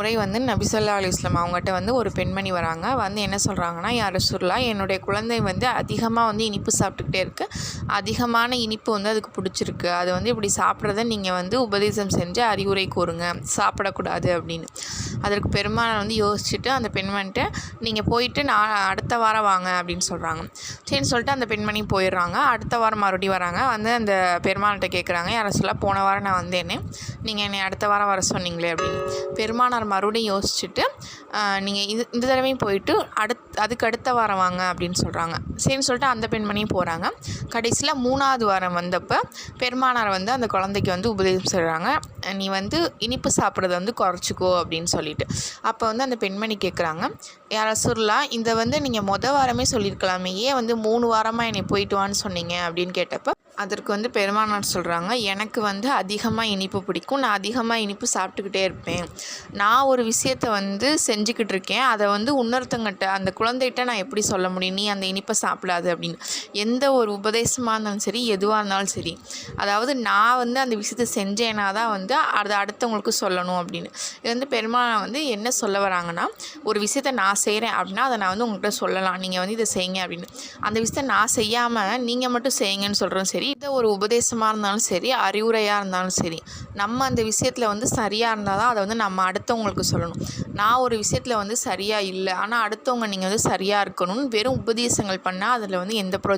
முறை வந்து நபிசல்லா அலிஸ்லாம் அவங்ககிட்ட வந்து ஒரு பெண்மணி வராங்க. வந்து என்ன சொல்கிறாங்கன்னா யார் ரசூல்லா என்னுடைய குழந்தை வந்து அதிகமாக வந்து இனிப்பு சாப்பிட்டுக்கிட்டே இருக்குது அதிகமான இனிப்பு வந்து அதுக்கு பிடிச்சிருக்கு. அது வந்து இப்படி சாப்பிட்றத நீங்கள் வந்து உபதேசம் செஞ்சு அறிவுரை கூறுங்க. சாப்பிடக்கூடாது அப்படின்னு. அதற்கு பெருமாள் வந்து யோசிச்சுட்டு அந்த பெண்மணிட்டு நீங்கள் போயிட்டு நான் அடுத்த வாரம் வாங்க அப்படின்னு சொல்கிறாங்க சரின்னு சொல்லிட்டு அந்த பெண்மணி போயிடுறாங்க. அடுத்த வாரம் மறுபடியும் வராங்க. வந்து அந்த பெருமாள்கிட்ட கேட்குறாங்க யாரை சொல்ல போன வாரம் நான் வந்தேனே. நீங்கள் என்னை அடுத்த வாரம் வர சொன்னீங்களே அப்படின்னு. பெருமானார் மறுபடியும் யோசிச்சுட்டு நீங்கள் இது இந்த தடவையும் போயிட்டு அடுத் அதுக்கு அடுத்த வாரம் வாங்க அப்படின்னு சொல்கிறாங்க சரின்னு சொல்லிட்டு அந்த பெண்மணியும் போகிறாங்க கடைசியில் மூணாவது வாரம் வந்தப்போ பெருமானார் வந்து அந்த குழந்தைக்கு வந்து உபதேசம் செய்கிறாங்க நீ வந்து இனிப்பு சாப்பிட்றத வந்து குறைச்சிக்கோ அப்படின்னு சொல்லிட்டு. அப்போ வந்து அந்த பெண்மணி கேட்குறாங்க யார் ரசூல்லா இந்த வந்து நீங்கள் மொதல் வாரமே சொல்லியிருக்கலாமே ஏன் வந்து மூணு வாரமாக என்னை போயிட்டு வான்னு சொன்னீங்க? அப்படின்னு கேட்டப்போ அதற்கு வந்து பெருமானார் சொல்கிறாங்க எனக்கு வந்து அதிகமாக இனிப்பு பிடிக்கும். நான் அதிகமாக இனிப்பு சாப்பிட்டுக்கிட்டே இருப்பேன். நான் ஒரு விஷயத்த வந்து செஞ்சுக்கிட்டு இருக்கேன். அதை வந்து இன்னொருத்தங்கிட்ட அந்த குழந்தைகிட்ட நான் எப்படி சொல்ல முடியும்? நீ அந்த இனிப்பை சாப்பிடாது அப்படின்னு. எந்த ஒரு உபதேசமாக இருந்தாலும் சரி எதுவாக இருந்தாலும் சரி. அதாவது நான் வந்து அந்த விஷயத்தை செஞ்சேன்னா தான் வந்து அதை அடுத்தவங்களுக்கு சொல்லணும் அப்படின்னு. இது வந்து பெருமாள் வந்து என்ன சொல்ல வராங்கன்னா ஒரு விஷயத்த நான் செய்கிறேன் அப்படின்னா அதை நான் வந்து உங்கள்கிட்ட சொல்லலாம். நீங்கள் வந்து இதை செய்யுங்க அப்படின்னு. அந்த விஷயத்த நான் செய்யாமல் நீங்கள் மட்டும் செய்யுங்கன்னு சொல்கிறோம் சரி இதை ஒரு உபதேசமாக இருந்தாலும் சரி அறிவுரையாக இருந்தாலும் சரி நம்ம அந்த விஷயத்தில் வந்து சரியாக இருந்தால் தான் அதை வந்து நம்ம அடுத்தவங்களுக்கு சொல்லணும். நான் ஒரு விஷயத்தில் வந்து சரியாக இல்லை ஆனால் அடுத்தவங்க நீங்கள் வந்து சரியாக இருக்கணும்னு வெறும் உபதேசங்கள் பண்ணால் அதில் வந்து எந்த ப்ரோ